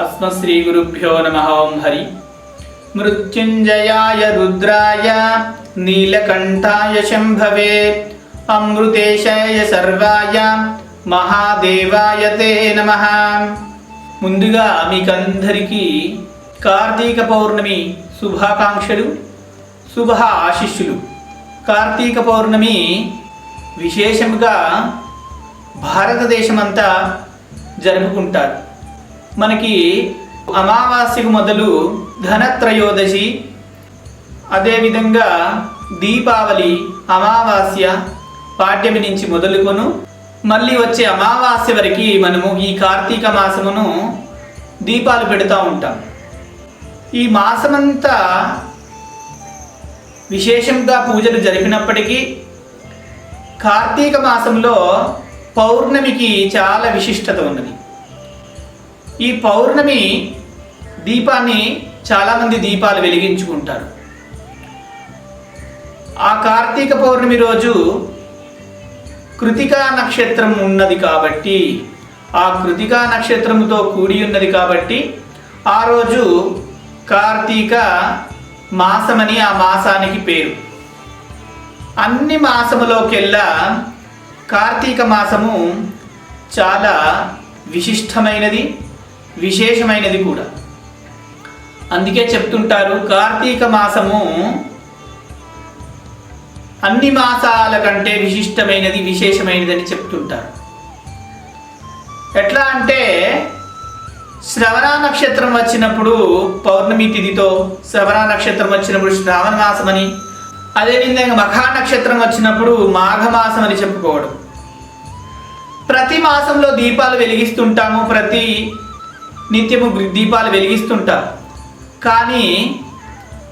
అస్మశ్రీగురుభ్యో నమ ఓం హరి మృత్యుంజయాయ రుద్రాయ నీలకంఠాయ శంభవే అమృతేశాయ సర్వాయ మహాదేవాయ తే నమ ముందుగా మీకందరికీ కార్తీక పౌర్ణమి శుభాకాంక్షలు శుభ ఆశిష్యులు. కార్తీక పౌర్ణమి విశేషముగా భారతదేశమంతా జరుపుకుంటారు. మనకి అమావాస్యకు మొదలు ధనత్రయోదశి అదేవిధంగా దీపావళి అమావాస్య పాడ్యమి నుంచి మొదలుకొను. మళ్ళీ వచ్చే అమావాస్య వరకు మనము ఈ కార్తీక మాసమును దీపాలు పెడుతూ ఉంటాం. ఈ మాసమంతా విశేషంగా పూజలు జరిపినప్పటికీ కార్తీక మాసంలో పౌర్ణమికి చాలా విశిష్టత ఉన్నది. ఈ పౌర్ణమి దీపాన్ని చాలామంది దీపాలు వెలిగించుకుంటారు. ఆ కార్తీక పౌర్ణమి రోజు కృతికా నక్షత్రం ఉన్నది కాబట్టి ఆ కృతికా నక్షత్రముతో కూడి ఉన్నది కాబట్టి ఆ రోజు కార్తీక మాసమని ఆ మాసానికి పేరు. అన్ని మాసములోకెల్లా కార్తీక మాసము చాలా విశిష్టమైనది. విశేషమైనది కూడా. అందుకే చెప్తుంటారు కార్తీక మాసము అన్ని మాసాల కంటే విశిష్టమైనది విశేషమైనదని చెప్తుంటారు. ఎట్లా అంటే శ్రవణ నక్షత్రం వచ్చినప్పుడు పౌర్ణమి తిథితో శ్రవణ నక్షత్రం వచ్చినప్పుడు శ్రావణ మాసమని అదేవిధంగా మఖా నక్షత్రం వచ్చినప్పుడు మాఘమాసం అని చెప్పుకోవడం. ప్రతి మాసంలో దీపాలు వెలిగిస్తుంటాము ప్రతి నిత్యము దీపాలు వెలిగిస్తుంటాం కానీ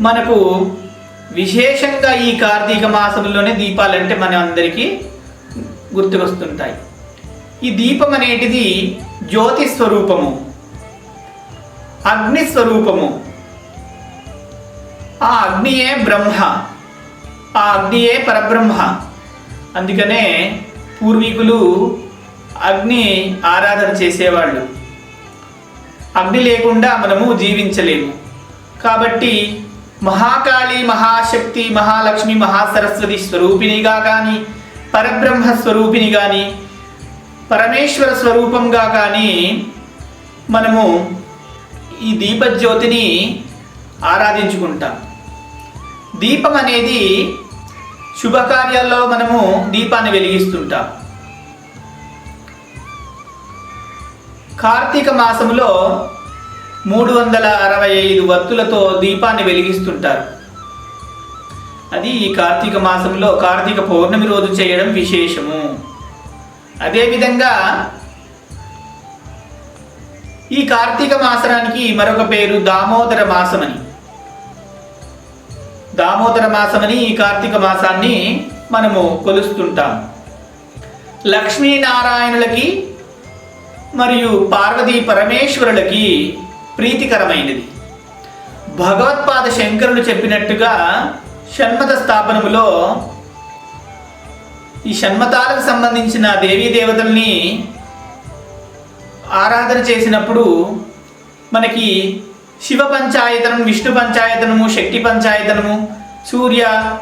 మనకు విశేషంగా ఈ కార్తీక మాసంలోనే దీపాలంటే మన అందరికీ గుర్తుకొస్తుంటాయి. ఈ దీపం అనేటిది జ్యోతి స్వరూపము అగ్ని స్వరూపము. ఆ అగ్నియే బ్రహ్మ ఆ అగ్నియే పరబ్రహ్మ. అందుకనే పూర్వీకులు అగ్ని ఆరాధన చేసేవాళ్ళు. అగ్ని లేకుండా మనము జీవించలేము. కాబట్టి మహాకాళి మహాశక్తి మహాలక్ష్మి మహాసరస్వతి స్వరూపిణిగా కానీ పరబ్రహ్మ స్వరూపిణి కానీ పరమేశ్వర స్వరూపంగా కానీ మనము ఈ దీపజ్యోతిని ఆరాధించుకుంటాం. దీపం అనేది శుభకార్యాల్లో మనము దీపాన్ని వెలిగిస్తుంటాం. కార్తీక మాసంలో మూడు వందల అరవై ఐదు వత్తులతో దీపాన్ని వెలిగిస్తుంటారు. అది ఈ కార్తీక మాసంలో కార్తీక పౌర్ణమి రోజు చేయడం విశేషము. అదేవిధంగా ఈ కార్తీక మాసానికి మరొక పేరు దామోదర మాసమని. దామోదర మాసమని ఈ కార్తీక మాసాన్ని మనము కొలుస్తుంటాం. లక్ష్మీనారాయణులకి మరియు పార్వతీ పరమేశ్వరులకి ప్రీతికరమైనది. భగవత్పాద శంకరులు చెప్పినట్టుగా షణ్మత స్థాపనములో ఈ షణ్మతాలకు సంబంధించిన దేవీ దేవతల్ని ఆరాధన చేసినప్పుడు మనకి శివ పంచాయతనం విష్ణు పంచాయతనము శక్తి పంచాయతనము సూర్య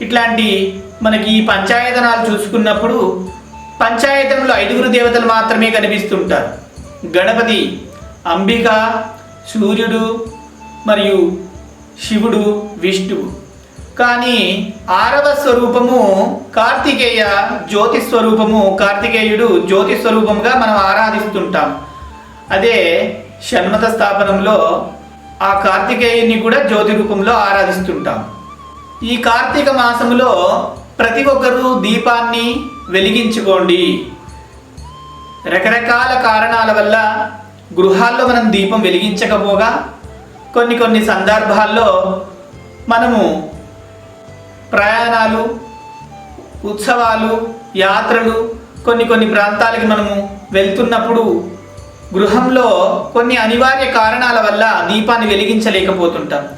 ఇట్లాంటి మనకి ఈ పంచాయతనాలు చూసుకున్నప్పుడు పంచాయతంలో ఐదుగురు దేవతలు మాత్రమే కనిపిస్తుంటారు. గణపతి అంబిక సూర్యుడు మరియు శివుడు విష్ణువు. కానీ ఆరవ స్వరూపము కార్తికేయ జ్యోతి స్వరూపము కార్తికేయుడు జ్యోతి స్వరూపముగా మనం ఆరాధిస్తుంటాం. అదే షణ్మత స్థాపనంలో ఆ కార్తికేయుని కూడా జ్యోతి రూపంలో ఆరాధిస్తుంటాం. ఈ కార్తీక మాసములో ప్రతి ఒక్కరూ దీపాన్ని వెలిగించుకోండి. రకరకాల కారణాల వల్ల గృహాల్లో మనం దీపం వెలిగించకపోగా కొన్ని కొన్ని సందర్భాల్లో మనము ప్రయాణాలు ఉత్సవాలు యాత్రలు కొన్ని కొన్ని ప్రాంతాలకి మనము వెళ్తున్నప్పుడు గృహంలో కొన్ని అనివార్య కారణాల వల్ల దీపాన్ని వెలిగించలేకపోతుంటాం.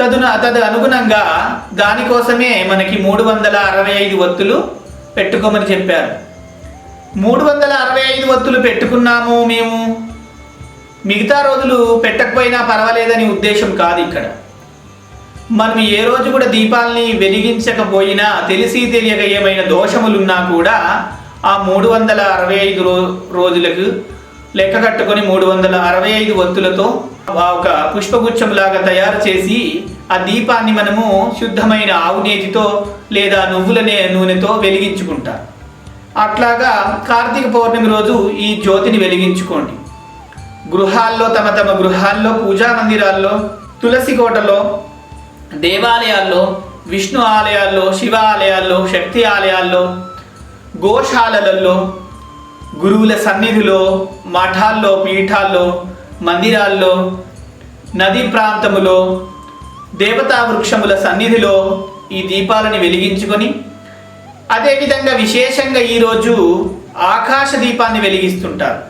తదున తదు అనుగుణంగా దానికోసమే మనకి మూడు వందల అరవై ఐదు ఒత్తులు పెట్టుకోమని చెప్పారు. మూడు వందల అరవై ఐదు వత్తులు పెట్టుకున్నాము మేము. మిగతా రోజులు పెట్టకపోయినా పర్వాలేదని ఉద్దేశం కాదు ఇక్కడ. మనం ఏ రోజు కూడా దీపాలని వెలిగించకపోయినా తెలిసి తెలియక ఏమైనా దోషములున్నా కూడా ఆ మూడు వందల అరవై ఐదు రో రోజులకు లెక్క కట్టుకొని మూడు వందల అరవై ఐదు వత్తులతో ఒక పుష్పగుచ్చంలాగా తయారు చేసి ఆ దీపాన్ని మనము శుద్ధమైన ఆవు నేతితో లేదా నువ్వుల నూనెతో వెలిగించుకుంటాం. అట్లాగా కార్తీక పౌర్ణమి రోజు ఈ జ్యోతిని వెలిగించుకోండి. గృహాల్లో తమ తమ గృహాల్లో పూజా మందిరాల్లో తులసి కోటలో దేవాలయాల్లో విష్ణు ఆలయాల్లో శివ ఆలయాల్లో శక్తి ఆలయాల్లో గోశాలలలో గురువుల సన్నిధిలో మఠాల్లో పీఠాల్లో మందిరాల్లో నదీ ప్రాంతములో దేవతా వృక్షముల సన్నిధిలో ఈ దీపాలని వెలిగించుకొని అదేవిధంగా విశేషంగా ఈరోజు ఆకాశ దీపాన్ని వెలిగిస్తుంటారు.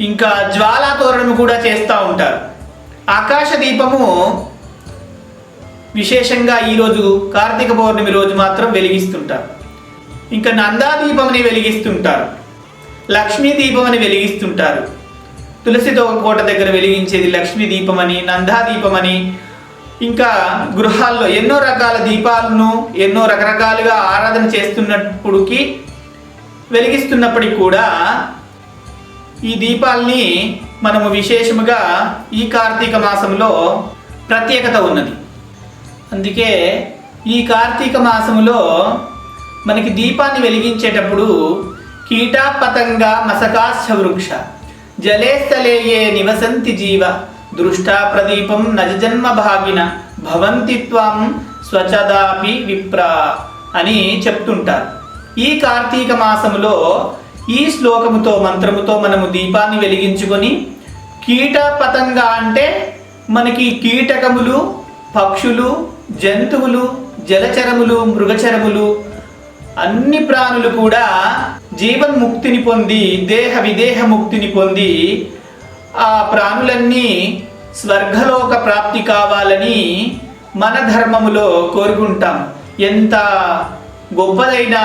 ఇంకా జ్వాలా తోరణము కూడా చేస్తూ ఉంటారు. ఆకాశ దీపము విశేషంగా ఈరోజు కార్తీక పౌర్ణమి రోజు మాత్రం వెలిగిస్తుంటారు. ఇంకా నందాదీపమని వెలిగిస్తుంటారు. లక్ష్మీ దీపమని వెలిగిస్తుంటారు. తులసితో కోట దగ్గర వెలిగించేది లక్ష్మీ దీపమని నందా దీపమని. ఇంకా గృహాల్లో ఎన్నో రకాల దీపాలను ఎన్నో రకరకాలుగా ఆరాధన చేస్తున్నప్పుడుకి వెలిగిస్తున్నప్పటికి కూడా ఈ దీపాల్ని మనము విశేషముగా ఈ కార్తీక మాసంలో ప్రత్యేకత ఉన్నది. అందుకే ఈ కార్తీక మాసంలో మనకి దీపాన్ని వెలిగించేటప్పుడు కీటా పతంగ మసకాశ వృక్ష. జలే నివసంతి జీవ. దృష్టా ప్రదీపం నజజన్మ భాగిన. భవంతి త్వం స్వచదాపి విప్ర అని చెప్తుంటారు. ఈ కార్తీక మాసములో ఈ శ్లోకముతో మంత్రముతో మనము దీపాన్ని వెలిగించుకొని కీట పతంగ అంటే మనకి కీటకములు పక్షులు జంతువులు జలచరములు మృగచరములు అన్ని ప్రాణులు కూడా జీవన్ముక్తిని పొంది దేహ విదేహ ముక్తిని పొంది ఆ ప్రాణులన్నీ స్వర్గలోక ప్రాప్తి కావాలని మన ధర్మములో కోరుకుంటాం. ఎంత గొప్పదైన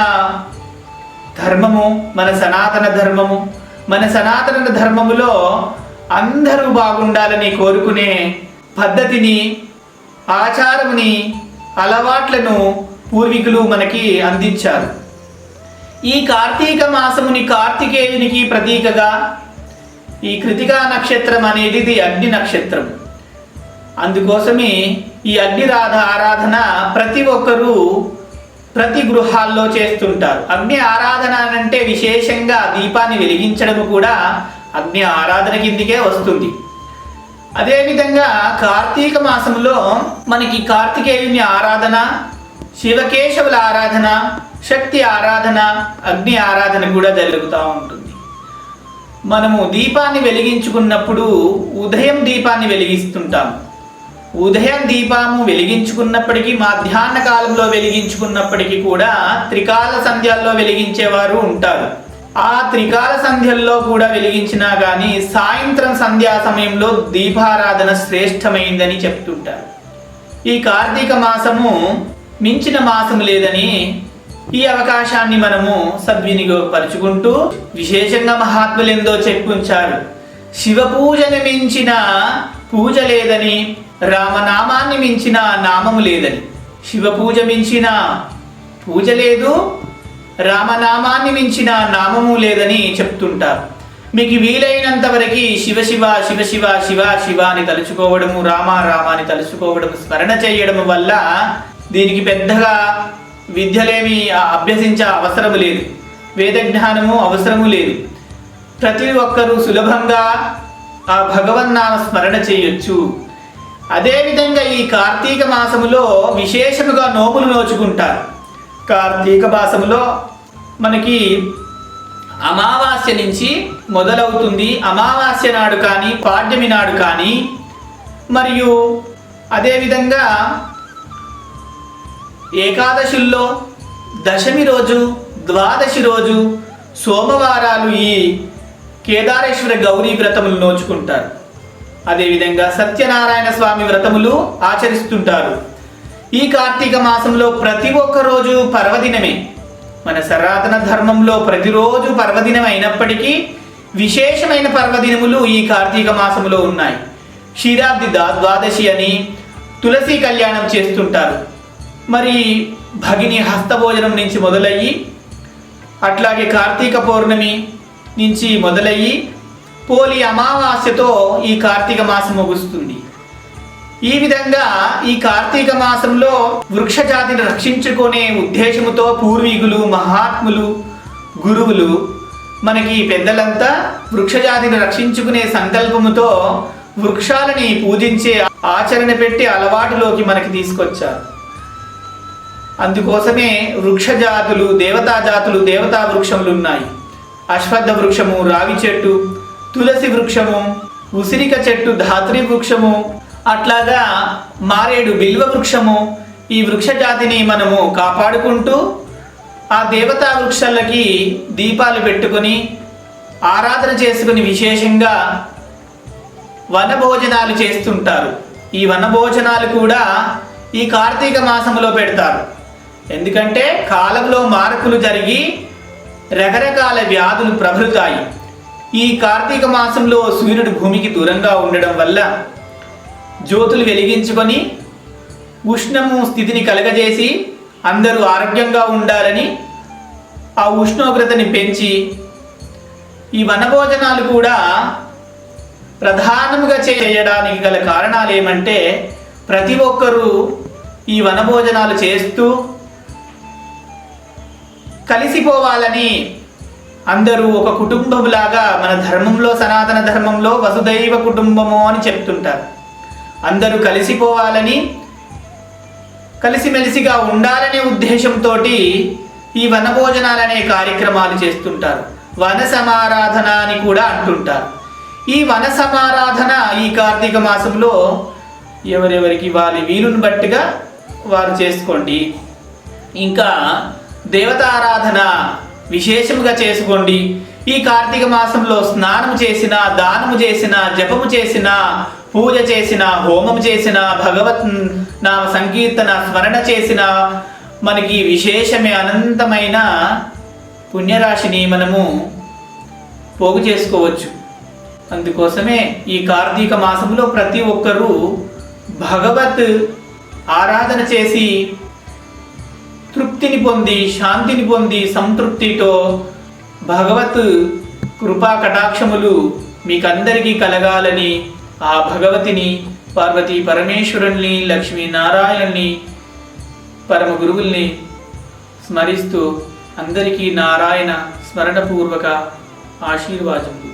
ధర్మము మన సనాతన ధర్మము. మన సనాతన ధర్మములో అందరూ బాగుండాలని కోరుకునే పద్ధతిని ఆచారముని అలవాట్లను పూర్వీకులు మనకి అందించారు. ఈ కార్తీక మాసముని కార్తికేయునికి ప్రతీకగా ఈ కృతికా నక్షత్రం అనేది ఇది అగ్ని నక్షత్రం. అందుకోసమే ఈ అగ్నిరాధ ఆరాధన ప్రతి ఒక్కరూ ప్రతి గృహాల్లో చేస్తుంటారు. అగ్ని ఆరాధన అంటే విశేషంగా దీపాన్ని వెలిగించడం కూడా అగ్ని ఆరాధన కిందికే వస్తుంది. అదేవిధంగా కార్తీక మాసంలో మనకి కార్తికేయుని ఆరాధన శివకేశవుల ఆరాధన శక్తి ఆరాధన అగ్ని ఆరాధన కూడా జరుగుతూ ఉంటుంది. మనము దీపాన్ని వెలిగించుకున్నప్పుడు ఉదయం దీపాన్ని వెలిగిస్తుంటాం. ఉదయం దీపము వెలిగించుకున్నప్పటికీ మధ్యాహ్న కాలంలో వెలిగించుకున్నప్పటికీ కూడా త్రికాల సంధ్యాల్లో వెలిగించేవారు ఉంటారు. ఆ త్రికాల సంధ్యల్లో కూడా వెలిగించినా కానీ సాయంత్రం సంధ్యా సమయంలో దీపారాధన శ్రేష్టమైందని చెప్తుంటారు. ఈ కార్తీక మాసము మించిన మాసం లేదని ఈ అవకాశాన్ని మనము సద్వినియోగపరుచుకుంటూ విశేషంగా మహాత్ములు ఎందో చెప్పుంచారు. శివ పూజను మించిన పూజ లేదని రామనామాన్ని మించిన నామము లేదని. శివ పూజ మించిన పూజ లేదు రామనామాన్ని మించిన నామము లేదని చెప్తుంటారు. మీకు వీలైనంత వరకు శివ శివ శివ శివ శివ శివ అని తలుచుకోవడము రామ రామ అని తలుచుకోవడము స్మరణ చేయడం వల్ల దీనికి పెద్దగా విద్యలేమి అభ్యసించే అవసరం లేదు. వేద జ్ఞానము అవసరము లేదు. ప్రతి ఒక్కరూ సులభంగా ఆ భగవన్నామ స్మరణ చేయొచ్చు. అదేవిధంగా ఈ కార్తీక మాసములో విశేషముగా నోములు నోచుకుంటారు. కార్తీక మాసములో మనకి అమావాస్య నుంచి మొదలవుతుంది. అమావాస్య నాడు కానీ పాడ్యమి నాడు కానీ మరియు అదేవిధంగా ఏకాదశుల్లో దశమి రోజు ద్వాదశి రోజు సోమవారాలు ఈ కేదారేశ్వర గౌరీ వ్రతములు నోచుకుంటారు. అదేవిధంగా సత్యనారాయణ స్వామి వ్రతములు ఆచరిస్తుంటారు. ఈ కార్తీక మాసంలో ప్రతి ఒక్క రోజు పర్వదినమే. మన సనాతన ధర్మంలో ప్రతిరోజు పర్వదినం అయినప్పటికీ విశేషమైన పర్వదినములు ఈ కార్తీక మాసములో ఉన్నాయి. క్షీరాబ్ది ద్వాదశి అని తులసి కళ్యాణం చేస్తుంటారు. మరి భగిని హస్తభోజనం నుంచి మొదలయ్యి అట్లాగే కార్తీక పౌర్ణమి నుంచి మొదలయ్యి పోలి అమావాస్యతో ఈ కార్తీక మాసం ముగుస్తుంది. ఈ విధంగా ఈ కార్తీక మాసంలో వృక్ష జాతిని రక్షించుకునే ఉద్దేశముతో పూర్వీకులు మహాత్ములు గురువులు మనకి పెద్దలంతా వృక్ష జాతిని రక్షించుకునే సంకల్పముతో వృక్షాలని పూజించే ఆచరణ పెట్టి అలవాటులోకి మనకి తీసుకొచ్చారు. అందుకోసమే వృక్ష జాతులు దేవతా జాతులు దేవతా వృక్షములు ఉన్నాయి అశ్వత్థ వృక్షము రావి చెట్టు తులసి వృక్షము ఉసిరిక చెట్టు ధాత్రి వృక్షము అట్లాగా మారేడు బిల్వ వృక్షము ఈ వృక్ష జాతిని మనము కాపాడుకుంటూ ఆ దేవతా వృక్షాలకి దీపాలు పెట్టుకొని ఆరాధన చేసుకుని విశేషంగా వనభోజనాలు చేస్తుంటారు. ఈ వనభోజనాలు కూడా ఈ కార్తీక మాసంలో పెడతారు. ఎందుకంటే కాలంలో మార్పులు జరిగి రకరకాల వ్యాధులు ప్రబలుతాయి. ఈ కార్తీక మాసంలో సూర్యుడు భూమికి దూరంగా ఉండడం వల్ల జ్యోతులు వెలిగించుకొని ఉష్ణము స్థితిని కలగజేసి అందరూ ఆరోగ్యంగా ఉండాలని ఆ ఉష్ణోగ్రతని పెంచి ఈ వనభోజనాలు కూడా ప్రధానముగా చేయడానికి గల కారణాలు ఏమంటే ప్రతి ఒక్కరూ ఈ వనభోజనాలు చేస్తూ కలిసిపోవాలని అందరూ ఒక కుటుంబంలాగా మన ధర్మంలో సనాతన ధర్మంలో వసుదైవ కుటుంబము అని చెప్తుంటారు. అందరూ కలిసిపోవాలని కలిసిమెలిసిగా ఉండాలనే ఉద్దేశంతో ఈ వనభోజనాలనే కార్యక్రమాలు చేస్తుంటారు. వన సమారాధన అని కూడా అంటుంటారు. ఈ వన సమారాధన ఈ కార్తీక మాసంలో ఎవరెవరికి వారి వీలుని బట్టిగా వారు చేసుకోండి. ఇంకా దేవతారాధన విశేషముగా చేసుకోండి. ఈ కార్తీక మాసంలో స్నానం చేసిన దానము చేసిన జపము చేసిన పూజ చేసిన హోమం చేసిన భగవత్ నామ సంకీర్తన స్మరణ చేసిన మనకి విశేషమే అనంతమైన పుణ్యరాశిని మనము పోగు చేసుకోవచ్చు. అందుకోసమే ఈ కార్తీక మాసంలో ప్రతి ఒక్కరూ భగవత్ ఆరాధన చేసి తృప్తిని పొంది శాంతిని పొంది సంతృప్తితో భగవత్ కృపా కటాక్షములు మీకందరికీ కలగాలని ఆ భగవతిని పార్వతీ పరమేశ్వరుల్ని లక్ష్మీనారాయణుల్ని పరమ గురువుల్ని స్మరిస్తూ అందరికీ నారాయణ స్మరణపూర్వక ఆశీర్వాదములు.